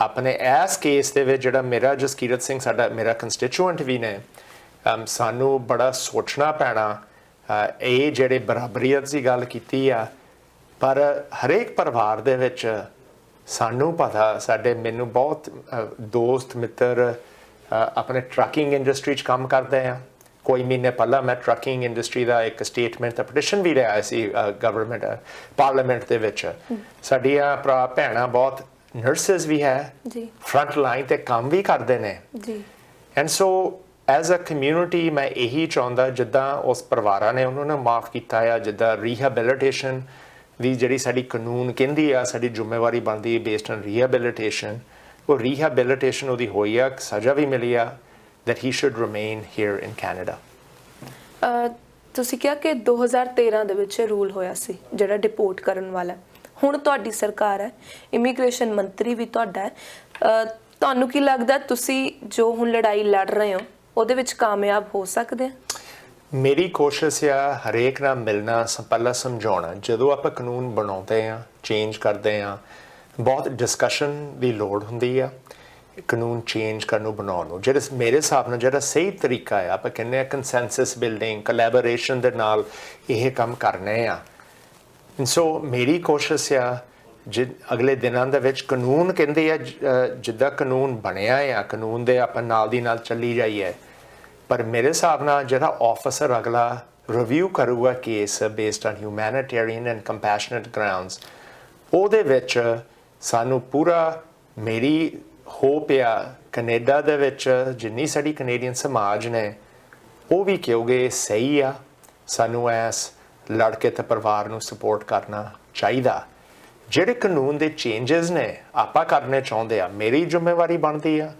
ਆਪਣੇ ਇਸ ਕੇਸ ਦੇ ਵਿੱਚ ਜਿਹੜਾ ਮੇਰਾ ਜਸਕੀਰਤ ਸਿੰਘ ਸਾਡਾ ਮੇਰਾ ਕੰਸਟੀਚੂਐਂਟ ਵੀ ਨੇ ਸਾਨੂੰ ਬੜਾ ਸੋਚਣਾ ਪੈਣਾ ਇਹ ਜਿਹੜੇ ਬਰਾਬਰੀਅਤ ਦੀ ਗੱਲ ਕੀਤੀ ਆ ਪਰ ਹਰੇਕ ਪਰਿਵਾਰ ਦੇ ਵਿੱਚ ਸਾਨੂੰ ਪਤਾ ਸਾਡੇ ਮੈਨੂੰ ਬਹੁਤ ਦੋਸਤ ਮਿੱਤਰ ਆਪਣੇ ਟਰੱਕਿੰਗ ਇੰਡਸਟਰੀ 'ਚ ਕੰਮ ਕਰਦੇ ਆ। ਕੋਈ ਮਹੀਨੇ ਪਹਿਲਾਂ ਮੈਂ ਟਰੱਕਿੰਗ ਇੰਡਸਟਰੀ ਦਾ ਇੱਕ ਸਟੇਟਮੈਂਟ ਦਾ ਪਟੀਸ਼ਨ ਵੀ ਲਿਆ ਸੀ ਗਵਰਨਮੈਂਟ ਪਾਰਲੀਮੈਂਟ ਦੇ ਵਿੱਚ। ਸਾਡੀਆਂ ਭਰਾ ਭੈਣਾਂ ਬਹੁਤ ਨਰਸਸ ਵੀ ਹੈ ਜੀ। ਫਰੰਟ ਲਾਈਨ ਤੇ ਕੰਮ ਵੀ ਕਰਦੇ ਨੇ। ਜੀ। And so as a community ਮੈਂ ਇਹੀ ਚਾਹੁੰਦਾ ਜਿੱਦਾਂ ਉਸ ਪਰਿਵਾਰਾਂ ਨੇ ਉਹਨਾਂ ਨੂੰ ਮਾਫ ਕੀਤਾ ਆ ਜਿੱਦਾਂ ਰੀਹੈਬਿਲਿਟੇਸ਼ਨ ਦੀ ਜਿਹੜੀ ਸਾਡੀ ਕਾਨੂੰਨ ਕਹਿੰਦੀ ਆ ਸਾਡੀ ਜ਼ਿੰਮੇਵਾਰੀ ਬਣਦੀ ਹੈ ਬੇਸਡ ਔਨ ਰੀਹੈਬਿਲਿਟੇਸ਼ਨ ਉਹ ਰੀਹੈਬਿਲਿਟੇਸ਼ਨ ਉਹਦੀ ਹੋਈ ਆ ਸਜ਼ਾ ਵੀ ਮਿਲੀ ਆ that he should remain here in Canada. ਤੁਸੀਂ ਕਿਹਾ ਕਿ 2013 ਦੇ ਵਿੱਚ ਰੂਲ ਹੋਇਆ ਸੀ ਜਿਹੜਾ ਡਿਪੋਰਟ ਕਰਨ ਵਾਲਾ। ਹੁਣ ਤੁਹਾਡੀ ਸਰਕਾਰ ਹੈ ਇਮੀਗ੍ਰੇਸ਼ਨ ਮੰਤਰੀ ਵੀ ਤੁਹਾਡਾ ਹੈ ਤੁਹਾਨੂੰ ਕੀ ਲੱਗਦਾ ਤੁਸੀਂ ਜੋ ਹੁਣ ਲੜਾਈ ਲੜ ਰਹੇ ਹੋ, ਉਹਦੇ ਵਿੱਚ ਕਾਮਯਾਬ ਹੋ ਸਕਦੇ ਮੇਰੀ ਕੋਸ਼ਿਸ਼ ਆ ਹਰੇਕ ਨਾਲ ਮਿਲਣਾ ਪਹਿਲਾਂ ਸਮਝਾਉਣਾ, ਜਦੋਂ ਆਪਾਂ ਕਾਨੂੰਨ ਬਣਾਉਂਦੇ ਆ ਚੇਂਜ ਕਰਦੇ ਆ ਬਹੁਤ ਡਿਸਕਸ਼ਨ ਦੀ ਲੋੜ ਹੁੰਦੀ ਆ, ਕਾਨੂੰਨ ਚੇਂਜ ਕਰਨ ਨੂੰ ਬਣਾਉਣ ਨੂੰ। ਜਿਹੜੇ ਮੇਰੇ ਹਿਸਾਬ ਨਾਲ ਜਿਹੜਾ ਸਹੀ ਤਰੀਕਾ ਆ, ਆਪਾਂ ਕਹਿੰਦੇ ਆ ਕੰਸੈਂਸਸ ਬਿਲਡਿੰਗ ਕੋਲੈਬੋਰੇਸ਼ਨ ਦੇ ਨਾਲ ਇਹ ਕੰਮ ਕਰਨੇ ਆ। ਸੋ ਮੇਰੀ ਕੋਸ਼ਿਸ਼ ਆ ਜਿ ਅਗਲੇ ਦਿਨਾਂ ਦੇ ਵਿੱਚ ਕਾਨੂੰਨ ਕਹਿੰਦੇ ਆ ਜਿੱਦਾਂ ਕਾਨੂੰਨ ਬਣਿਆ ਆ ਕਾਨੂੰਨ ਦੇ ਆਪਾਂ ਨਾਲ ਦੀ ਨਾਲ ਚੱਲੀ ਜਾਈਏ ਪਰ ਮੇਰੇ ਹਿਸਾਬ ਨਾਲ ਜਿਹੜਾ ਆਫੀਸਰ ਅਗਲਾ ਰਿਵਿਊ ਕਰੂਗਾ case based on humanitarian and compassionate grounds ਉਹਦੇ ਵਿੱਚ ਸਾਨੂੰ ਪੂਰਾ ਮੇਰੀ ਹੋਪ ਆ ਕੈਨੇਡਾ ਦੇ ਵਿੱਚ ਜਿੰਨੀ ਸਾਡੀ ਕੈਨੇਡੀਅਨ ਸਮਾਜ ਨੇ ਉਹ ਵੀ ਕਹੋਗੇ ਸਹੀ ਆ ਸਾਨੂੰ ਐਸ ਲੜਕੇ ਤੇ ਪਰਿਵਾਰ ਨੂੰ ਸਪੋਰਟ ਕਰਨਾ ਚਾਹੀਦਾ। ਜਿਹੜੇ ਕਾਨੂੰਨ ਦੇ ਚੇਂਜਸ ਨੇ, ਆਪਾਂ ਕਰਨੇ ਚਾਹੁੰਦੇ ਆ, ਮੇਰੀ ਜ਼ਿੰਮੇਵਾਰੀ ਬਣਦੀ ਆ।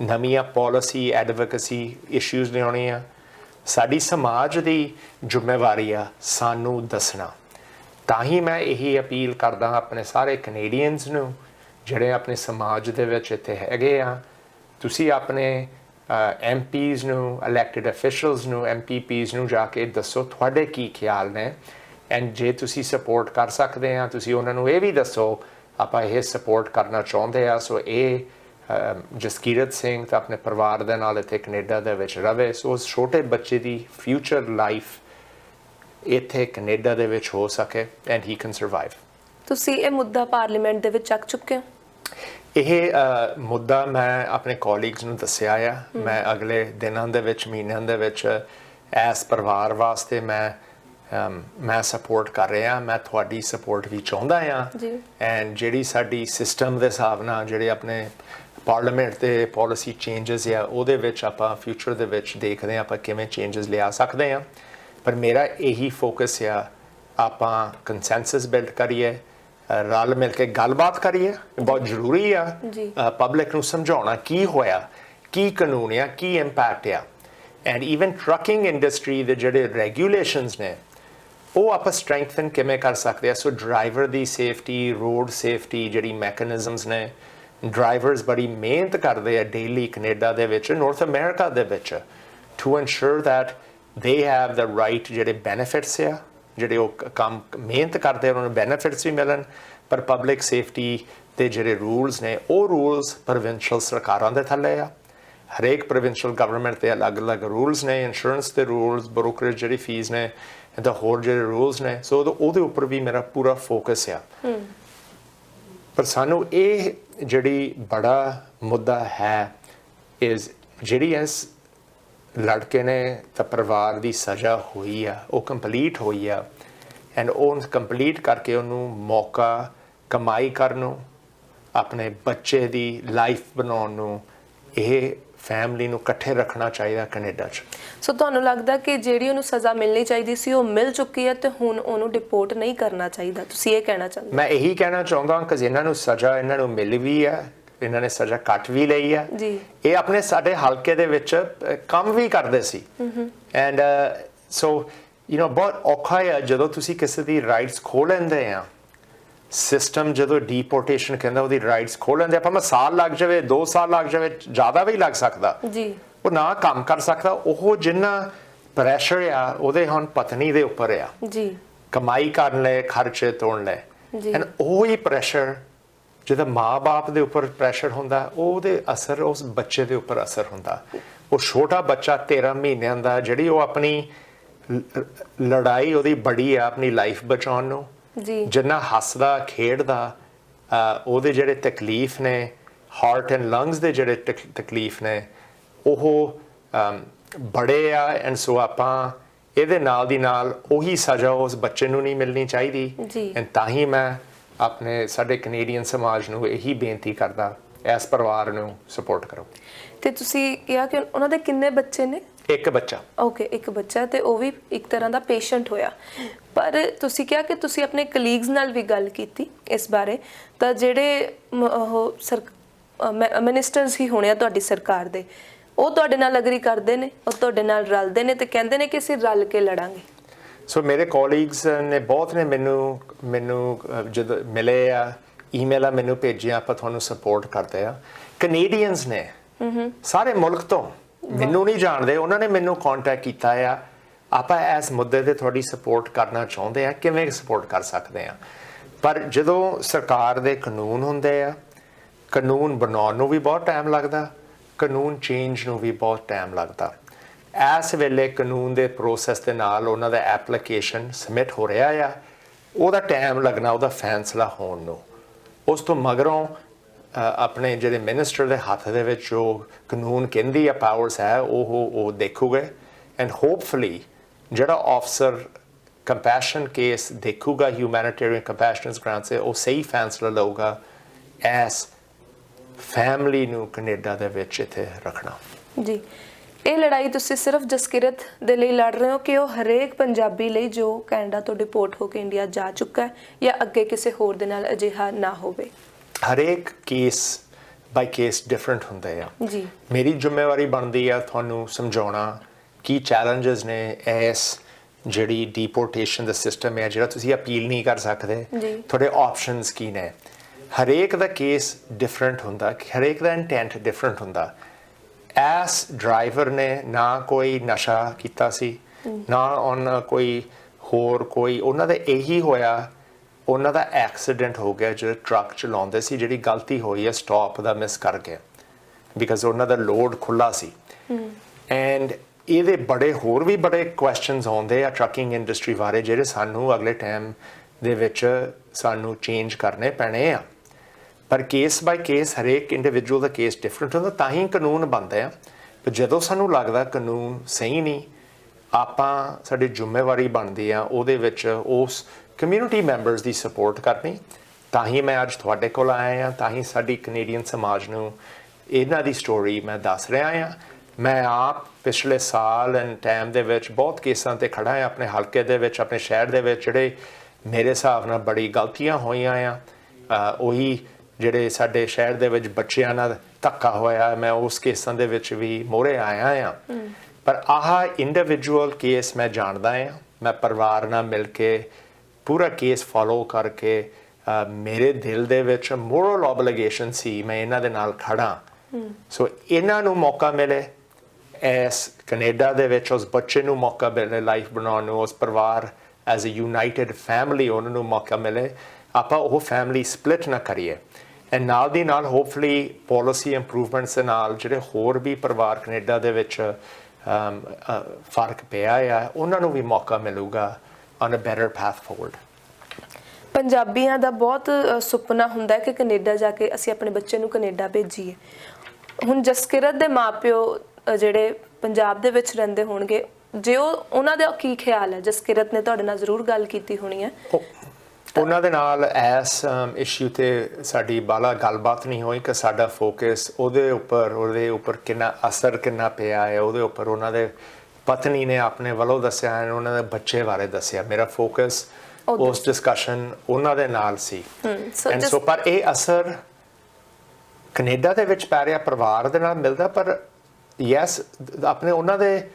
ਨਵੀਆਂ ਪਾਲਿਸੀ ਐਡਵੋਕੇਸੀ ਇਸ਼ੂਜ਼ ਲਿਆਉਣੇ ਆ ਸਾਡੀ ਸਮਾਜ ਦੀ ਜ਼ਿੰਮੇਵਾਰੀ ਆ ਸਾਨੂੰ ਦੱਸਣਾ। ਤਾਂ ਹੀ ਮੈਂ ਇਹੀ ਅਪੀਲ ਕਰਦਾ ਆਪਣੇ ਸਾਰੇ ਕੈਨੇਡੀਅਨਸ ਨੂੰ, ਜਿਹੜੇ ਆਪਣੇ ਸਮਾਜ ਦੇ ਵਿੱਚ ਇੱਥੇ ਹੈਗੇ ਆ, ਤੁਸੀਂ ਆਪਣੇ ਐਮਪੀਜ਼ ਨੂੰ ਇਲੈਕਟਿਡ ਅਫੀਸ਼ੀਅਲਸ ਨੂੰ ਐਮਪੀਪੀਜ਼ ਨੂੰ ਜਾ ਕੇ ਦੱਸੋ ਤੁਹਾਡੇ ਕੀ ਖਿਆਲ ਨੇ। ਐਂਡ ਜੇ ਤੁਸੀਂ ਸਪੋਰਟ ਕਰ ਸਕਦੇ ਆ, ਤੁਸੀਂ ਉਹਨਾਂ ਨੂੰ ਇਹ ਵੀ ਦੱਸੋ, ਆਪਾਂ ਇਹ ਸਪੋਰਟ ਕਰਨਾ ਚਾਹੁੰਦੇ ਆ। ਸੋ ਇਹ ਜਸਕੀਰਤ ਸਿੰਘ ਤਾਂ ਆਪਣੇ ਪਰਿਵਾਰ ਦੇ ਨਾਲ ਇੱਥੇ ਕੈਨੇਡਾ ਦੇ ਵਿੱਚ ਰਵੇ। ਸੋ ਉਸ ਛੋਟੇ ਬੱਚੇ ਦੀ ਫਿਊਚਰ ਲਾਈਫ ਇੱਥੇ ਕੈਨੇਡਾ ਦੇ ਵਿੱਚ ਹੋ ਸਕੇ ਐਂਡ ਹੀ ਕੈਨ ਸਰਵਾਈਵ ਤੁਸੀਂ ਇਹ ਮੁੱਦਾ ਪਾਰਲੀਮੈਂਟ ਦੇ ਵਿੱਚ ਚੱਕ ਚੁੱਕੇ ਹੋ? ਇਹ ਮੁੱਦਾ ਮੈਂ ਆਪਣੇ ਕੋਲੀਗਸ ਨੂੰ ਦੱਸਿਆ ਆ। ਮੈਂ ਅਗਲੇ ਦਿਨਾਂ ਦੇ ਵਿੱਚ ਮਹੀਨਿਆਂ ਦੇ ਵਿੱਚ ਐਸ ਪਰਿਵਾਰ ਵਾਸਤੇ ਮੈਂ ਮੈਂ ਸਪੋਰਟ ਕਰ ਰਿਹਾ। ਮੈਂ ਤੁਹਾਡੀ ਸਪੋਰਟ ਵੀ ਚਾਹੁੰਦਾ ਆ। ਜੀ। ਐਂਡ ਜਿਹੜੀ ਸਾਡੀ ਸਿਸਟਮ ਦੇ ਹਿਸਾਬ ਨਾਲ ਜਿਹੜੇ ਆਪਣੇ ਪਾਰਲੀਮੈਂਟ ਤੇ ਪਾਲਿਸੀ ਚੇਂਜਸ ਆ ਉਹਦੇ ਵਿੱਚ ਆਪਾਂ ਫਿਊਚਰ ਦੇ ਵਿੱਚ ਦੇਖਦੇ ਆ ਆਪਾਂ ਕਿਵੇਂ ਚੇਂਜਸ ਲਿਆ ਸਕਦੇ ਆ। ਪਰ ਮੇਰਾ ਇਹੀ ਫੋਕਸ ਆ ਆਪਾਂ ਕੰਸੈਂਸਸ ਬਿਲਡ ਕਰੀਏ। ਰਲ ਮਿਲ ਕੇ ਗੱਲਬਾਤ ਕਰੀਏ। ਬਹੁਤ ਜ਼ਰੂਰੀ ਆ। ਪਬਲਿਕ ਨੂੰ ਸਮਝਾਉਣਾ ਕੀ ਹੋਇਆ ਕੀ ਕਾਨੂੰਨ ਆ ਕੀ ਇੰਪੈਕਟ ਆ। ਐਂਡ ਇਵਨ ਟਰੱਕਿੰਗ ਇੰਡਸਟਰੀ ਦੇ ਜਿਹੜੇ ਰੈਗੂਲੇਸ਼ਨਸ ਨੇ ਉਹ ਆਪਾਂ ਸਟਰੈਂਥਨ ਕਿਵੇਂ ਕਰ ਸਕਦੇ ਆ? ਸੋ ਡਰਾਈਵਰ ਦੀ ਸੇਫਟੀ ਰੋਡ ਸੇਫਟੀ ਜਿਹੜੀ ਮੈਕੈਨਿਜ਼ਮਸ ਨੇ ਡਰਾਈਵਰਸ ਬੜੀ ਮਿਹਨਤ ਕਰਦੇ ਆ ਡੇਲੀ ਕੈਨੇਡਾ ਦੇ ਵਿੱਚ ਨਾਰਥ ਅਮਰੀਕਾ ਦੇ ਵਿੱਚ to insure that they have the right ਜਿਹੜੇ ਬੈਨੀਫਿਟਸ ਆ ਜਿਹੜੇ ਉਹ ਕੰਮ ਮਿਹਨਤ ਕਰਦੇ ਉਹਨਾਂ ਨੂੰ ਬੈਨੀਫਿਟਸ ਵੀ ਮਿਲਣ ਪਰ ਪਬਲਿਕ ਸੇਫਟੀ ਦੇ ਜਿਹੜੇ ਰੂਲਸ ਨੇ ਉਹ ਰੂਲਸ ਪ੍ਰੋਵਿੰਸ਼ੀਅਲ ਸਰਕਾਰਾਂ ਦੇ ਥੱਲੇ ਆ। ਹਰੇਕ ਪ੍ਰੋਵਿੰਸ਼ੀਅਲ ਗਵਰਨਮੈਂਟ ਦੇ ਅਲੱਗ-ਅਲੱਗ ਰੂਲਸ ਨੇ ਇੰਸ਼ੋਰੈਂਸ ਦੇ ਰੂਲਸ ਬ੍ਰੋਕਰੇਜ ਜਿਹੜੀ ਫੀਸ ਨੇ ਇਹਦਾ ਹੋਰ ਜਿਹੜੇ ਰੂਲਸ ਨੇ ਸੋ ਉਹਦੇ- ਉਹਦੇ ਉੱਪਰ ਵੀ ਮੇਰਾ ਪੂਰਾ ਫੋਕਸ ਆ। ਪਰ ਸਾਨੂੰ ਇਹ ਜਿਹੜੀ ਬੜਾ ਮੁੱਦਾ ਹੈ ਇਸ ਜਿਹੜੀ ਇਸ ਲੜਕੇ ਨੇ ਤਾਂ ਪਰਿਵਾਰ ਦੀ ਸਜ਼ਾ ਹੋਈ ਆ ਉਹ ਕੰਪਲੀਟ ਹੋਈ ਆ। ਐਂਡ ਉਹ ਕੰਪਲੀਟ ਕਰਕੇ ਉਹਨੂੰ ਮੌਕਾ ਕਮਾਈ ਕਰਨ ਨੂੰ ਆਪਣੇ ਬੱਚੇ ਦੀ ਲਾਈਫ ਬਣਾਉਣ ਨੂੰ ਇਹ ਫੈਮਿਲੀ ਨੂੰ ਇਕੱਠੇ ਰੱਖਣਾ ਚਾਹੀਦਾ ਕੈਨੇਡਾ 'ਚ। ਸੋ ਤੁਹਾਨੂੰ ਲੱਗਦਾ ਕਿ ਜਿਹੜੀ ਉਹਨੂੰ ਸਜ਼ਾ ਮਿਲਣੀ ਚਾਹੀਦੀ ਸੀ ਉਹ ਮਿਲ ਚੁੱਕੀ ਹੈ ਤੇ ਹੁਣ ਉਹਨੂੰ ਡਿਪੋਰਟ ਨਹੀਂ ਕਰਨਾ ਚਾਹੀਦਾ? ਤੁਸੀਂ ਇਹ ਕਹਿਣਾ ਚਾਹੁੰਦੇ ਮੈਂ ਇਹੀ ਕਹਿਣਾ ਚਾਹੁੰਦਾ ਕਿ ਇਹਨਾਂ ਨੂੰ ਸਜ਼ਾ ਇਹਨਾਂ ਨੂੰ ਮਿਲ ਵੀ ਹੈ ਇਹਨਾਂ ਨੇ ਸਜ਼ਾ ਕੱਟ ਵੀ ਲਈ ਆ ਜੀ। ਇਹ ਆਪਣੇ ਸਾਡੇ ਹਲਕੇ ਦੇ ਵਿੱਚ ਕੰਮ ਵੀ ਕਰਦੇ ਸੀ। ਐਂਡ ਸੋ ਯੂ نو ਬਹੁਤ ਔਖਾ ਹੈ ਜਦੋਂ ਤੁਸੀਂ ਕਿਸੇ ਦੀ ਰਾਈਟਸ ਖੋਹ ਲੈਂਦੇ ਆ। ਸਿਸਟਮ ਜਦੋਂ ਡੀਪੋਰਟੇਸ਼ਨ ਕਹਿੰਦਾ ਉਹਦੀ ਰਾਈਟਸ ਖੋਹ ਲੈਂਦੇ ਆ ਭਾਵੇਂ ਸਾਲ ਲੱਗ ਜਾਵੇ 2 ਸਾਲ ਲੱਗ ਜਾਵੇ ਜ਼ਿਆਦਾ ਵੀ ਲੱਗ ਸਕਦਾ। ਜੀ। ਉਹ ਨਾ ਕੰਮ ਕਰ ਸਕਦਾ ਉਹ ਜਿੰਨਾ ਪ੍ਰੈਸ਼ਰ ਆ ਉਹਦੇ ਹੁਣ ਪਤਨੀ ਦੇ ਉੱਪਰ ਆ। ਜੀ। ਕਮਾਈ ਕਰਨ ਲਈ ਖਰਚੇ ਤੋੜਨ ਲਈ ਜੀ। ਐਂਡ ਉਹ ਹੀ ਪ੍ਰੈਸ਼ਰ ਜਿਹਦਾ ਮਾਂ-ਬਾਪ ਦੇ ਉੱਪਰ ਪ੍ਰੈਸ਼ਰ ਹੁੰਦਾ ਉਹਦੇ ਅਸਰ ਉਸ ਬੱਚੇ ਦੇ ਉੱਪਰ ਅਸਰ ਹੁੰਦਾ। ਉਹ ਛੋਟਾ ਬੱਚਾ 13 ਮਹੀਨਿਆਂ ਦਾ ਜਿਹੜੀ ਉਹ ਆਪਣੀ ਲੜਾਈ ਉਹਦੀ ਬੜੀ ਆ ਆਪਣੀ ਲਾਈਫ ਬਚਾਉਣ ਨੂੰ। ਜੀ। ਜਿੰਨਾ ਹੱਸਦਾ ਖੇਡਦਾ ਉਹਦੇ ਜਿਹੜੇ ਤਕਲੀਫ ਨੇ ਹਾਰਟ ਐਂਡ ਲੰਗਸ ਦੇ ਜਿਹੜੇ ਤਕ- ਤਕਲੀਫ ਨੇ ਉਹ ਬੜੇ ਆ। ਐਂਡ ਸੋ ਆਪਾਂ ਇਹਦੇ ਨਾਲ ਦੀ ਨਾਲ ਉਹੀ ਸਜ਼ਾ ਉਸ ਬੱਚੇ ਨੂੰ ਨਹੀਂ ਮਿਲਣੀ ਚਾਹੀਦੀ। ਐਂਡ ਤਾਂ ਹੀ ਮੈਂ ਆਪਣੇ ਸਾਡੇ ਕੈਨੇਡੀਅਨ ਸਮਾਜ ਨੂੰ ਇਹੀ ਬੇਨਤੀ ਕਰਦਾ ਇਸ ਪਰਿਵਾਰ ਨੂੰ ਸਪੋਰਟ ਕਰੋ। ਤੇ ਤੁਸੀਂ ਕਿਹਾ ਕਿ ਉਹਨਾਂ ਦੇ ਕਿੰਨੇ ਬੱਚੇ ਨੇ? ਇੱਕ ਬੱਚਾ। ਓਕੇ ਇੱਕ ਬੱਚਾ ਤੇ ਉਹ ਵੀ ਇੱਕ ਤਰ੍ਹਾਂ ਦਾ ਪੇਸ਼ੈਂਟ ਹੋਇਆ। ਪਰ ਤੁਸੀਂ ਕਿਹਾ ਕਿ ਤੁਸੀਂ ਆਪਣੇ ਕਲੀਗਸ ਨਾਲ ਵੀ ਗੱਲ ਕੀਤੀ ਇਸ ਬਾਰੇ ਤਾਂ ਜਿਹੜੇ ਉਹ ਮਿਨਿਸਟਰਸ ਹੀ ਹੋਣੇ ਆ ਤੁਹਾਡੀ ਸਰਕਾਰ ਦੇ ਉਹ ਤੁਹਾਡੇ ਨਾਲ ਅਗਰੀ ਕਰਦੇ ਨੇ ਉਹ ਤੁਹਾਡੇ ਨਾਲ ਰਲਦੇ ਨੇ ਤੇ ਕਹਿੰਦੇ ਨੇ ਕਿ ਅਸੀਂ ਰਲ ਕੇ ਲੜਾਂਗੇ। ਸੋ ਮੇਰੇ ਕੋਲੀਗਸ ਨੇ ਬਹੁਤ ਨੇ ਮੈਨੂੰ ਮੈਨੂੰ ਜਦੋਂ ਮਿਲੇ ਆ ਈਮੇਲਾਂ ਮੈਨੂੰ ਭੇਜੀਆਂ ਆਪਾਂ ਤੁਹਾਨੂੰ ਸਪੋਰਟ ਕਰਦੇ ਆ ਕੈਨੇਡੀਅਨਸ ਨੇ ਸਾਰੇ ਮੁਲਕ ਤੋਂ ਮੈਨੂੰ ਨਹੀਂ ਜਾਣਦੇ ਉਹਨਾਂ ਨੇ ਮੈਨੂੰ ਕੰਟੈਕਟ ਕੀਤਾ ਆ ਆਪਾਂ ਇਸ ਮੁੱਦੇ ਤੇ ਤੁਹਾਡੀ ਸਪੋਰਟ ਕਰਨਾ ਚਾਹੁੰਦੇ ਆ ਕਿਵੇਂ ਸਪੋਰਟ ਕਰ ਸਕਦੇ ਆ ਪਰ ਜਦੋਂ ਸਰਕਾਰ ਦੇ ਕਾਨੂੰਨ ਹੁੰਦੇ ਆ ਕਾਨੂੰਨ ਬਣਾਉਣ ਨੂੰ ਵੀ ਬਹੁਤ ਟਾਈਮ ਲੱਗਦਾ ਕਾਨੂੰਨ ਚੇਂਜ ਨੂੰ ਵੀ ਬਹੁਤ ਟਾਈਮ ਲੱਗਦਾ ਇਸ ਵੇਲੇ ਕਾਨੂੰਨ ਦੇ ਪ੍ਰੋਸੈਸ ਦੇ ਨਾਲ ਉਹਨਾਂ ਦਾ ਐਪਲੀਕੇਸ਼ਨ ਸਬਮਿਟ ਹੋ ਰਿਹਾ ਆ। ਉਹਦਾ ਟਾਈਮ ਲੱਗਣਾ, ਉਹਦਾ ਫੈਸਲਾ ਹੋਣ ਨੂੰ। ਉਸ ਤੋਂ ਮਗਰੋਂ ਆਪਣੇ ਜਿਹੜੇ ਮਿਨਿਸਟਰ ਦੇ ਹੱਥ ਦੇ ਵਿੱਚ ਜੋ ਕਾਨੂੰਨ ਕਹਿੰਦੀ ਆ ਪਾਵਰਸ ਹੈ, ਉਹ ਉਹ ਦੇਖੂਗੇ। ਐਂਡ ਹੋਪਫੁਲੀ ਜਿਹੜਾ ਆਫਸਰ ਕੰਪੈਸ਼ਨ ਕੇਸ ਦੇਖੂਗਾ ਹਿਊਮੈਨਿਟੇਰੀਅਨ ਕੰਪੈਸ਼ਨਸ ਗ੍ਰਾਂਟ ਉਹ ਸਹੀ ਫੈਸਲਾ ਲਊਗਾ ਐਸ ਫੈਮਿਲੀ ਨੂੰ ਕੈਨੇਡਾ ਦੇ ਵਿੱਚ ਇੱਥੇ ਰੱਖਣਾ। ਜੀ। ਇਹ ਲੜਾਈ ਤੁਸੀਂ ਸਿਰਫ ਜਸਕਿਰਤ ਦੇ ਲਈ ਲੜ ਰਹੇ ਹੋ ਕਿ ਉਹ ਹਰੇਕ ਪੰਜਾਬੀ ਲਈ ਜੋ ਕੈਨੇਡਾ ਤੋਂ ਡਿਪੋਰਟ ਹੋ ਕੇ ਇੰਡੀਆ ਜਾ ਚੁੱਕਾ ਹੈ ਜਾਂ ਅੱਗੇ ਕਿਸੇ ਹੋਰ ਦੇ ਨਾਲ ਅਜਿਹਾ ਨਾ ਹੋਵੇ? ਹਰੇਕ ਕੇਸ ਬਾਈ ਕੇਸ ਡਿਫਰੈਂਟ ਹੁੰਦੇ ਆ। ਜੀ। ਮੇਰੀ ਜ਼ਿੰਮੇਵਾਰੀ ਬਣਦੀ ਆ ਤੁਹਾਨੂੰ ਸਮਝਾਉਣਾ ਕੀ ਚੈਲੰਜਸ ਨੇ ਇਸ ਜਿਹੜੀ ਡੀਪੋਰਟੇਸ਼ਨ ਦਾ ਸਿਸਟਮ ਹੈ ਜਿਹੜਾ ਤੁਸੀਂ ਅਪੀਲ ਨਹੀਂ ਕਰ ਸਕਦੇ। ਤੁਹਾਡੇ ਆਪਸ਼ਨਸ ਕੀ ਨੇ? ਹਰੇਕ ਦਾ ਕੇਸ ਡਿਫਰੈਂਟ ਹੁੰਦਾ ਹਰੇਕ ਦਾ ਇੰਟੈਂਟ ਡਿਫਰੈਂਟ ਹੁੰਦਾ। ਐਸ ਡਰਾਈਵਰ ਨੇ ਨਾ ਕੋਈ ਨਸ਼ਾ ਕੀਤਾ ਸੀ, ਨਾ ਉਹਨਾਂ ਕੋਈ ਹੋਰ ਕੋਈ, ਉਹਨਾਂ ਦਾ ਇਹੀ ਹੋਇਆ, ਉਹਨਾਂ ਦਾ ਐਕਸੀਡੈਂਟ ਹੋ ਗਿਆ ਜੋ ਟਰੱਕ ਚਲਾਉਂਦੇ ਸੀ, ਜਿਹੜੀ ਗਲਤੀ ਹੋਈ ਹੈ, ਸਟਾਪ ਦਾ ਮਿਸ ਕਰ ਗਿਆ ਬਿਕਾਜ਼ ਉਹਨਾਂ ਦਾ ਲੋਡ ਖੁੱਲਾ ਸੀ। ਐਂਡ ਇਹਦੇ ਬੜੇ ਹੋਰ ਵੀ ਬੜੇ ਕੁਐਸਚਨਸ ਆਉਂਦੇ ਆ ਟਰੱਕਿੰਗ ਇੰਡਸਟਰੀ ਬਾਰੇ, ਜਿਹੜੇ ਸਾਨੂੰ ਅਗਲੇ ਟਾਈਮ ਦੇ ਵਿੱਚ ਸਾਨੂੰ ਚੇਂਜ ਕਰਨੇ ਪੈਣੇ ਆ। ਪਰ ਕੇਸ ਬਾਈ ਕੇਸ ਹਰੇਕ ਇੰਡੀਵਿਜੂਅਲ ਦਾ ਕੇਸ ਡਿਫਰੈਂਟ ਹੁੰਦਾ, ਤਾਂ ਹੀ ਕਾਨੂੰਨ ਬਣਦਾ ਆ। ਪਰ ਜਦੋਂ ਸਾਨੂੰ ਲੱਗਦਾ ਕਾਨੂੰਨ ਸਹੀ ਨਹੀਂ, ਆਪਾਂ ਸਾਡੀ ਜ਼ਿੰਮੇਵਾਰੀ ਬਣਦੀ ਆ, ਉਹਦੇ ਵਿੱਚ ਉਸ ਕਮਿਊਨਿਟੀ ਮੈਂਬਰਸ ਦੀ ਸਪੋਰਟ ਕਰਨੀ। ਤਾਂ ਹੀ ਮੈਂ ਅੱਜ ਤੁਹਾਡੇ ਕੋਲ ਆਇਆ ਆ, ਤਾਂ ਹੀ ਸਾਡੀ ਕੈਨੇਡੀਅਨ ਸਮਾਜ ਨੂੰ ਇਹਨਾਂ ਦੀ ਸਟੋਰੀ ਮੈਂ ਦੱਸ ਰਿਹਾ ਆ। ਮੈਂ ਆਪ ਪਿਛਲੇ ਸਾਲ ਐਂਡ ਟਾਈਮ ਦੇ ਵਿੱਚ ਬਹੁਤ ਕੇਸਾਂ ਤੇ ਖੜਾ ਆ, ਆਪਣੇ ਹਲਕੇ ਦੇ ਵਿੱਚ, ਆਪਣੇ ਸ਼ਹਿਰ ਦੇ ਵਿੱਚ, ਜਿਹੜੇ ਮੇਰੇ ਹਿਸਾਬ ਨਾਲ ਬੜੀ ਗਲਤੀਆਂ ਹੋਈਆਂ ਆ। ਉਹੀ ਜਿਹੜੇ ਸਾਡੇ ਸ਼ਹਿਰ ਦੇ ਵਿੱਚ ਬੱਚਿਆਂ ਨਾਲ ਧੱਕਾ ਹੋਇਆ, ਮੈਂ ਉਸ ਕੇਸਾਂ ਦੇ ਵਿੱਚ ਵੀ ਮੋਰੇ ਆਇਆ ਆ ਪਰ ਆਹ ਇੰਡੀਵਿਜੂਅਲ ਕੇਸ ਮੈਂ ਜਾਣਦਾ ਆ ਮੈਂ ਪਰਿਵਾਰ ਨਾਲ ਮਿਲ ਕੇ ਪੂਰਾ ਕੇਸ ਫਾਲੋ ਕਰਕੇ ਮੇਰੇ ਦਿਲ ਦੇ ਵਿੱਚ ਮੋਰਲ ਆਬਲੀਗੇਸ਼ਨ ਸੀ, ਮੈਂ ਇਹਨਾਂ ਦੇ ਨਾਲ ਖੜਾ ਸੋ ਇਹਨਾਂ ਨੂੰ ਮੌਕਾ ਮਿਲੇ। ਐਸ ਕੈਨੇਡਾ ਦੇ ਵਿੱਚ ਉਸ ਬੱਚੇ ਨੂੰ ਮੌਕਾ ਮਿਲੇ ਲਾਈਫ ਬਣਾਉਣ ਨੂੰ, ਉਸ ਪਰਿਵਾਰ ਐਜ਼ ਅ ਯੂਨਾਈਟਿਡ ਫੈਮਿਲੀ ਉਹਨਾਂ ਨੂੰ ਮੌਕਾ ਮਿਲੇ। ਆਪਾਂ ਉਹ ਫੈਮਿਲੀ ਸਪਲਿਟ ਨਾ ਕਰੀਏ। ਐਂਡ ਨਾਲ ਦੀ ਨਾਲ ਹੋਪਫੁਲੀ ਪਾਲਿਸੀ ਇੰਪਰੂਵਮੈਂਟਸ ਦੇ ਨਾਲ ਜਿਹੜੇ ਹੋਰ ਵੀ ਪਰਿਵਾਰ ਕੈਨੇਡਾ ਦੇ ਵਿੱਚ ਫ਼ਰਕ ਪਿਆ ਆ ਉਹਨਾਂ ਨੂੰ ਵੀ ਮੌਕਾ ਮਿਲੂਗਾ on a better path forward ਪੰਜਾਬੀਆਂ ਦਾ ਬਹੁਤ ਸੁਪਨਾ ਹੁੰਦਾ ਹੈ ਕਿ ਕੈਨੇਡਾ ਜਾ ਕੇ ਅਸੀਂ ਆਪਣੇ ਬੱਚੇ ਨੂੰ ਕੈਨੇਡਾ ਭੇਜੀਏ। ਹੁਣ ਜਸਕਿਰਤ ਦੇ ਮਾਪਿਓ ਜਿਹੜੇ ਪੰਜਾਬ ਦੇ ਵਿੱਚ ਰਹਿੰਦੇ ਹੋਣਗੇ ਜੇ ਉਹ ਉਹਨਾਂ ਦਾ ਕੀ ਖਿਆਲ ਹੈ? ਜਸਕਿਰਤ ਨੇ ਤੁਹਾਡੇ ਨਾਲ ਜ਼ਰੂਰ ਗੱਲ ਕੀਤੀ ਹੋਣੀ ਹੈ। ਉਹਨਾਂ ਦੇ ਨਾਲ ਇਸ ਇਸ਼ੂ ਤੇ ਸਾਡੀ ਬਾਲਾ ਗੱਲਬਾਤ ਨਹੀਂ ਹੋਈ ਕਿ ਸਾਡਾ ਫੋਕਸ ਉਹਦੇ ਉੱਪਰ ਉਹਦੇ ਉੱਪਰ ਕਿੰਨਾ ਅਸਰ ਕਿੰਨਾ ਪਿਆ ਹੈ ਉਹਦੇ ਉੱਪਰ ਉਹਨਾਂ ਦੇ ਪਤਨੀ ਨੇ ਆਪਣੇ ਵੱਲੋਂ ਦੱਸਿਆ ਹੈ ਉਹਨਾਂ ਦੇ ਬੱਚੇ ਬਾਰੇ ਦੱਸਿਆ। ਮੇਰਾ ਫੋਕਸ ਉਸ ਡਿਸਕਸ਼ਨ ਉਹਨਾਂ ਦੇ ਨਾਲ ਸੀ। ਐਂਡ ਸੋ ਪਰ ਇਹ ਅਸਰ ਕੈਨੇਡਾ ਦੇ ਵਿੱਚ ਪੈ ਰਿਹਾ ਪਰਿਵਾਰ ਦੇ ਨਾਲ ਮਿਲਦਾ ਪਰ ਯੈਸ ਆਪਣੇ ਉਹਨਾਂ ਦੇ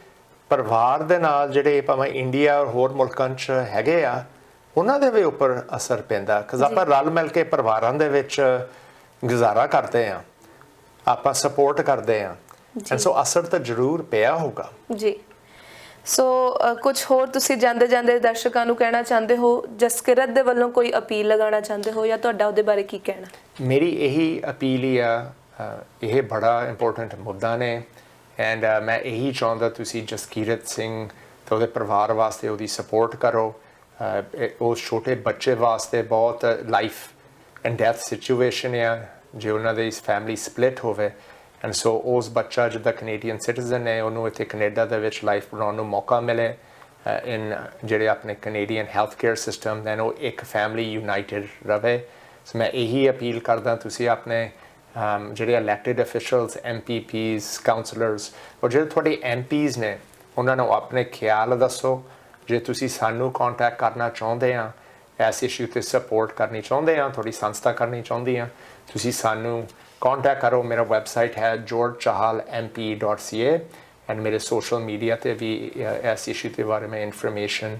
ਪਰਿਵਾਰ ਦੇ ਨਾਲ ਜਿਹੜੇ ਭਾਵੇਂ ਇੰਡੀਆ ਔਰ ਹੋਰ ਮੁਲਕਾਂ 'ਚ ਹੈਗੇ ਆ ਉਹਨਾਂ ਦੇ ਵੀ ਉੱਪਰ ਅਸਰ ਪੈਂਦਾ ਕਿਉਂਕਿ ਆਪਾਂ ਰਲ ਮਿਲ ਕੇ ਪਰਿਵਾਰਾਂ ਦੇ ਵਿੱਚ ਗੁਜ਼ਾਰਾ ਕਰਦੇ ਆ ਆਪਾਂ ਸਪੋਰਟ ਕਰਦੇ ਆ ਐਂਡ ਸੋ ਅਸਰ ਤਾਂ ਜ਼ਰੂਰ ਪਿਆ ਹੋਊਗਾ। ਜੀ। ਸੋ ਕੁਝ ਹੋਰ ਤੁਸੀਂ ਜਾਂਦੇ ਜਾਂਦੇ ਦਰਸ਼ਕਾਂ ਨੂੰ ਕਹਿਣਾ ਚਾਹੁੰਦੇ ਹੋ? ਜਸਕਿਰਤ ਦੇ ਵੱਲੋਂ ਕੋਈ ਅਪੀਲ ਲਗਾਉਣਾ ਚਾਹੁੰਦੇ ਹੋ ਜਾਂ ਤੁਹਾਡਾ ਉਹਦੇ ਬਾਰੇ ਕੀ ਕਹਿਣਾ? ਮੇਰੀ ਇਹੀ ਅਪੀਲ ਹੀ ਆ ਇਹ ਬੜਾ ਇੰਪੋਰਟੈਂਟ ਮੁੱਦਾ ਨੇ। ਐਂਡ ਮੈਂ ਇਹੀ ਚਾਹੁੰਦਾ ਤੁਸੀਂ ਜਸਕੀਰਤ ਸਿੰਘ ਤੇ ਉਹਦੇ ਪਰਿਵਾਰ ਵਾਸਤੇ ਉਹਦੀ ਸਪੋਰਟ ਕਰੋ। ਅ, ਉਸ ਛੋਟੇ ਬੱਚੇ ਵਾਸਤੇ ਬਹੁਤ ਲਾਈਫ ਐਂਡ ਡੈਥ ਸਿਚੁਏਸ਼ਨ ਆ ਜੇ ਉਹਨਾਂ ਦੀ ਫੈਮਿਲੀ ਸਪਲਿਟ ਹੋਵੇ। ਐਂਡ ਸੋ ਉਸ ਬੱਚਾ ਜਿੱਦਾਂ ਕੈਨੇਡੀਅਨ ਸਿਟੀਜ਼ਨ ਹੈ ਉਹਨੂੰ ਇੱਥੇ ਕੈਨੇਡਾ ਦੇ ਵਿੱਚ ਲਾਈਫ ਬਣਾਉਣ ਨੂੰ ਮੌਕਾ ਮਿਲੇ ਇਨ ਜਿਹੜੇ ਆਪਣੇ Canadian health care system then ਉਹ ਇੱਕ ਫੈਮਿਲੀ ਯੂਨਾਈਟਿਡ ਰਵੇ। ਸੋ ਮੈਂ ਇਹੀ ਅਪੀਲ ਕਰਦਾ ਤੁਸੀਂ ਆਪਣੇ ਜਿਹੜੇ ਇਲੈਕਟਿਡ ਅਫੀਸ਼ੀਅਲਸ ਐਮਪੀਪੀਸ ਕਾਉਂਸਲਰਸ ਔਰ ਜਿਹੜੇ ਤੁਹਾਡੇ ਐਮਪੀਸ ਨੇ ਉਹਨਾਂ ਨੂੰ ਆਪਣੇ ਖਿਆਲ ਦੱਸੋ। ਜੇ ਤੁਸੀਂ ਸਾਨੂੰ ਕੰਟੈਕਟ ਕਰਨਾ ਚਾਹੁੰਦੇ ਆ, ਇਸ ਇਸ਼ੂ ਤੇ ਸਪੋਰਟ ਕਰਨੀ ਚਾਹੁੰਦੇ ਆ, ਤੁਹਾਡੀ ਸੰਸਥਾ ਕਰਨੀ ਚਾਹੁੰਦੀ ਆ, ਤੁਸੀਂ ਸਾਨੂੰ ਕੰਟੈਕਟ ਕਰੋ। ਮੇਰਾ ਵੈਬਸਾਈਟ ਹੈ georgechahalmp.ca ਐਂਡ ਮੇਰੇ ਸੋਸ਼ਲ ਮੀਡੀਆ ਤੇ ਵੀ ਇਸ ਇਸ਼ੂ ਦੇ ਬਾਰੇ ਮੈਂ ਇਨਫੋਰਮੇਸ਼ਨ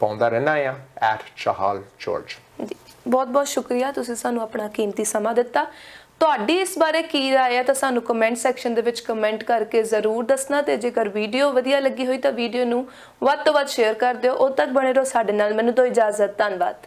ਪਾਉਂਦਾ ਰਹਿਣਾ ਆ @chahalgeorge ਜੀ ਬਹੁਤ ਬਹੁਤ ਸ਼ੁਕਰੀਆ, ਤੁਸੀਂ ਸਾਨੂੰ ਆਪਣਾ ਕੀਮਤੀ ਸਮਾਂ ਦਿੱਤਾ। ਤੁਹਾਡੀ ਇਸ ਬਾਰੇ ਕੀ ਰਾਏ ਹੈ ਤਾਂ ਸਾਨੂੰ ਕਮੈਂਟ ਸੈਕਸ਼ਨ ਦੇ ਵਿੱਚ ਕਮੈਂਟ ਕਰਕੇ ਜ਼ਰੂਰ ਦੱਸਣਾ ਤੇ ਜੇਕਰ ਵੀਡੀਓ ਵਧੀਆ ਲੱਗੀ ਹੋਈ ਤਾਂ ਵੀਡੀਓ ਨੂੰ ਵੱਧ ਤੋਂ ਵੱਧ ਸ਼ੇਅਰ ਕਰ ਦਿਓ। ਉਦ ਤੱਕ ਬਣੇ ਰਹੋ ਸਾਡੇ ਨਾਲ। ਮੈਨੂੰ ਤੋਂ ਇਜਾਜ਼ਤ, ਧੰਨਵਾਦ।